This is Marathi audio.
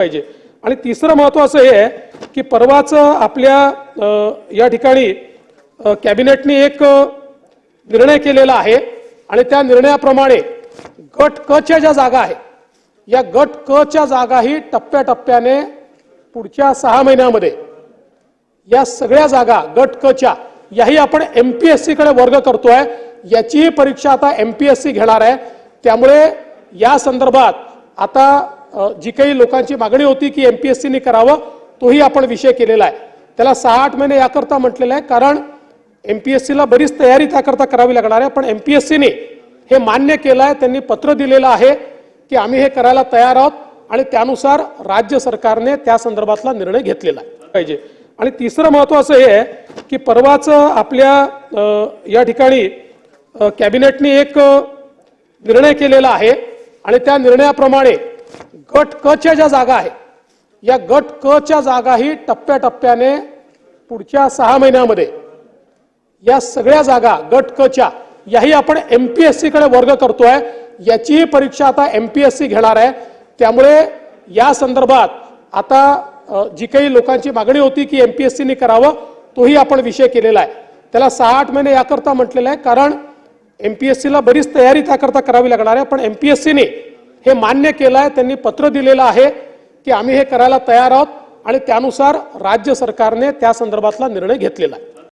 पाहिजे. आणि तिसरं महत्वाचं हे आहे की परवाच आपल्या या ठिकाणी कॅबिनेटने एक निर्णय केलेला आहे. आणि त्या निर्णयाप्रमाणे गट कच्या ज्या जागा आहे या गट कच्या जागाही टप्प्याटप्प्याने पुढच्या सहा महिन्यामध्ये या सगळ्या जागा गट कच्या याही आपण एमपीएससी कडे वर्ग करतोय. याचीही परीक्षा आता एमपीएससी घेणार आहे. त्यामुळे या संदर्भात आता जी काही लोकांची मागणी होती की एमपीएससीने करावं तोही आपण विषय केलेला आहे. त्याला सहा आठ महिने याकरता म्हटलेलं आहे कारण एमपीएससीला बरीच तयारी त्याकरता करावी लागणार आहे. पण एमपीएससीने हे मान्य केलं आहे त्यांनी पत्र दिलेलं आहे की आम्ही हे करायला तयार आहोत आणि त्यानुसार राज्य सरकारने त्या संदर्भातला निर्णय घेतलेला आहे पाहिजे. आणि तिसरं महत्वाचं हे आहे की परवाच आपल्या या ठिकाणी कॅबिनेटने एक निर्णय केलेला आहे. आणि त्या निर्णयाप्रमाणे गट क च्या ज्या जागा आहे या गट क च्या जागाही टप्प्याटप्प्याने पुढच्या सहा महिन्यामध्ये या सगळ्या जागा गट क च्या याही आपण एसकडे वर्ग करतोय याचीही परीक्षा आता एम पी एस सी घेणार आहे. त्यामुळे या संदर्भात आता जी काही लोकांची मागणी होती की एम पी एस सीने करावं तोही आपण विषय केलेला आहे. त्याला सहा आठ महिने याकरता म्हटलेलं आहे कारण एम पी एस सीला बरीच तयारी त्याकरता करावी लागणार आहे पण एम पी एस सीने हे मान्य केलं आहे त्यांनी पत्र दिलेलं आहे की आम्ही हे करायला तयार आहोत आणि त्यानुसार राज्य सरकारने त्या संदर्भातला निर्णय घेतलेला आहे.